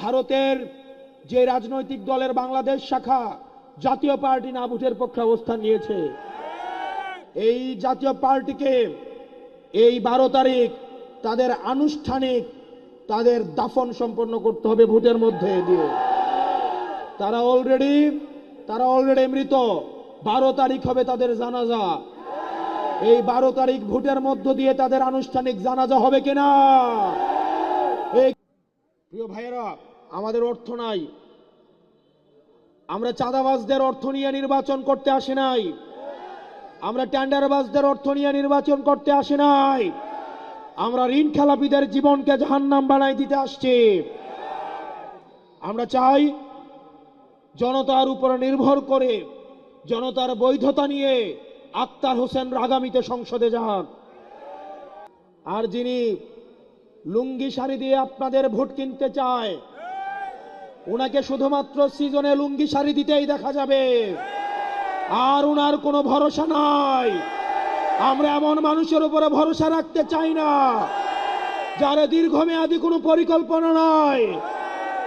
ভারতের যে রাজনৈতিক দলের বাংলাদেশ শাখা জাতীয় পার্টি না ভোটের পক্ষে অবস্থান নিয়েছে, এই জাতীয় পার্টিকে এই বারো তারিখ তাদের আনুষ্ঠানিক তাদের দাফন সম্পন্ন করতে হবে ভোটের মধ্যে দিয়ে। তারা অলরেডি তারা অলরেডি মৃত। বারো তারিখ হবে তাদের জানাজা। এই বারো তারিখ ভোটের মধ্য দিয়ে তাদের আনুষ্ঠানিক জানাজা হবে কিনা? প্রিয় ভাইয়েরা, আমাদের অর্থ নাই। আমরা চাঁদাবাজদের অর্থ নিয়ে নির্বাচন করতে আসি নাই। আমরা টেন্ডারবাজদের অর্থ নিয়ে নির্বাচন করতে আসি নাই। আমরা ঋণ খেলাপিদের জীবনকে জাহান্নাম বানাই দিতে আসছি। আমরা চাই জনতার উপরে নির্ভর করে, জনতার বৈধতা নিয়ে আক্তার হোসেন আগামীতে সংসদে যান। আর যিনি লুঙ্গি শাড়ি দিয়ে আপনাদের ভোট কিনতে চায়। ওনাকে শুধুমাত্র সিজনে লুঙ্গি শাড়ি দিতেই দেখা যাবে। আর ওনার কোনো ভরসা নাই। আমরা এমন মানুষের উপরে ভরসা রাখতে চাই না, যার দীর্ঘমেয়াদী কোনো পরিকল্পনা নাই,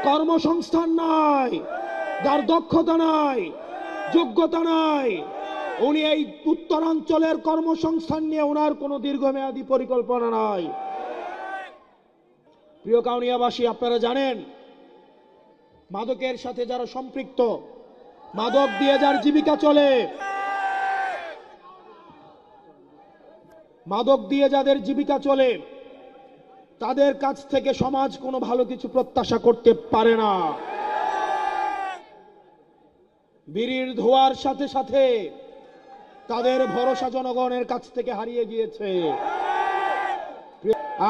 কর্মসংস্থান নাই, যার দক্ষতা নাই, যোগ্যতা নাই। উনি এই উত্তরাঞ্চলের কর্মসংস্থান নিয়ে ওনার কোনো দীর্ঘমেয়াদী পরিকল্পনা নাই। প্রিয় কাউনিয়াবাসী, আপনারা জানেন, মাদকের সাথে যারা সম্পৃক্ত, মাদক দিয়ে যার জীবিকা চলে, মাদক দিয়ে যাদের জীবিকা চলে, তাদের কাছ থেকে সমাজ কোনো ভালো কিছু প্রত্যাশা করতে পারে না। বিড়ির ধোয়ার সাথে সাথে তাদের ভরসা জনগণের কাছ থেকে হারিয়ে গিয়েছে।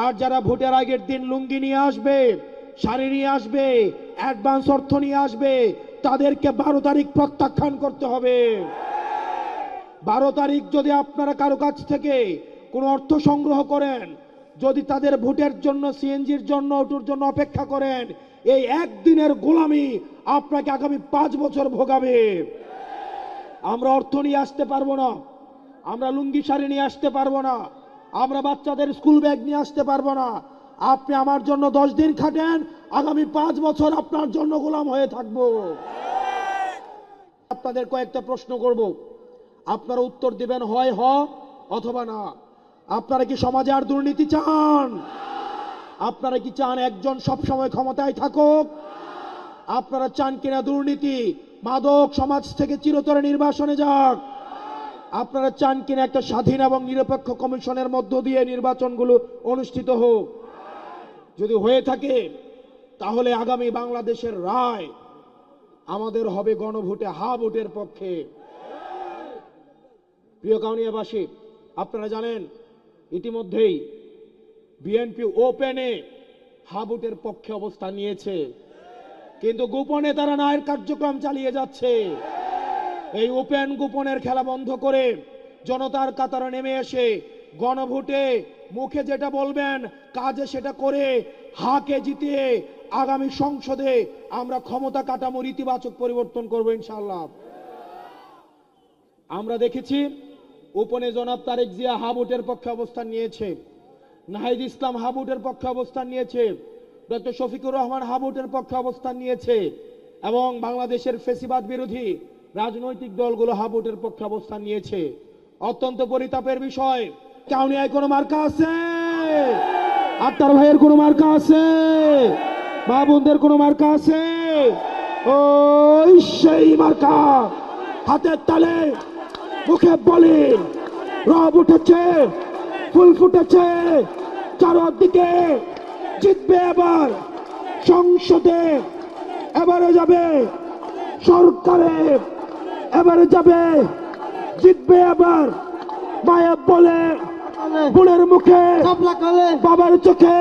আর যারা ভোটের আগের দিন লুঙ্গি নিয়ে আসবে, শাড়ি নিয়ে আসবে অ্যাডভান্স অর্থ নিয়ে আসবে, তাদেরকে বারো তারিখ প্রত্যাখ্যান করতে হবে। বারো তারিখ যদি আপনারা কারও কাছ থেকে কোনো অর্থ সংগ্রহ করেন, যদি তাদের ভোটের জন্য, সিএনজির জন্য, ওটুর জন্য অপেক্ষা করেন, এই একদিনের গোলামি আপনাকে আগামী পাঁচ বছর ভোগাবে। আমরা অর্থ নিয়ে আসতে পারব না, আমরা লুঙ্গি শাড়ি নিয়ে আসতে পারব না আমরা বাচ্চাদের স্কুল ব্যাগ নিয়ে আসতে পারব না। আপনি আমার জন্য দশ দিন খাটেন, আগামী পাঁচ বছর আপনার জন্য গোলাম হয়ে থাকব। আপনাদের কয়েকটা প্রশ্ন করব। আপনারা উত্তর দিবেন, হয়, হ, অথবা না। আপনারা কি সমাজে আর দুর্নীতি চান? আপনারা কি চান একজন সব সময় ক্ষমতায় থাকুক? আপনারা চান কিনা দুর্নীতি? মাদক সমাজ থেকে চিরতরে নির্বাসনে যাক। আপনারা চান কিনা একটা স্বাধীন এবং নিরপেক্ষ কমিশনের মধ্য দিয়ে নির্বাচনগুলো অনুষ্ঠিত হোক। যদি হয়ে থাকে, তাহলে আগামী বাংলাদেশের রায় আমাদের হবে গণভোটে হা ভোটের পক্ষে। প্রিয় কাউনিয়াবাসী, আপনারা জানেন, ইতিমধ্যেই বিএনপি ওপেনে হা ভোটের পক্ষে অবস্থান নিয়েছে। কিন্তু গোপনে তারা নায়ের কার্যক্রম চালিয়ে যাচ্ছে। এই ওপেন গোপনের খেলা বন্ধ করে জনতার কাতারে নেমে এসে গণভোটে মুখে যেটা বলবেন, কাজে সেটা করে হাকে জিতিয়ে আগামী সংসদে আমরা ক্ষমতা কাঠামোর ইতিবাচক পরিবর্তন করব ইনশাআল্লাহ। আমরা দেখেছি উপনে জনাব তারেক জিয়া হাবুটের পক্ষে অবস্থান নিয়েছে, নাহিদ ইসলাম হাবুটের পক্ষে অবস্থান নিয়েছে, ডক্টর শফিকুর রহমান হাবুটের পক্ষে অবস্থান নিয়েছে এবং বাংলাদেশের ফেসিবাদ বিরোধী রাজনৈতিক দলগুলো হাবুটের পক্ষে অবস্থান নিয়েছে। অত্যন্ত পরিতাপের বিষয়। কাউনিয়ায় কোনো মার্কা আছে? আক্তার ভাইয়ের কোনো মার্কা আছে? মা বোনদের কোনো মার্কা আছে? ওই সেই মার্কা। হাতের তালে মুখে বলে। রব উঠেছে, ফুল ফুটেছে, চারদিকে জিতবে এবার। সংসদে এবারে যাবে সরকারে এবারে যাবে। জিতবে আবার মায়ের বলে বোনের মুখে, বাবার চোখে,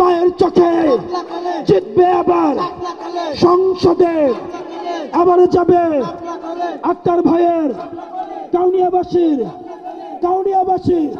মায়ের চোখে। জিতবে এবার সংসদে। এবারে যাবে আক্তার ভাইয়ের কাউনিয়াবাসীর কাউনিয়াবাসীর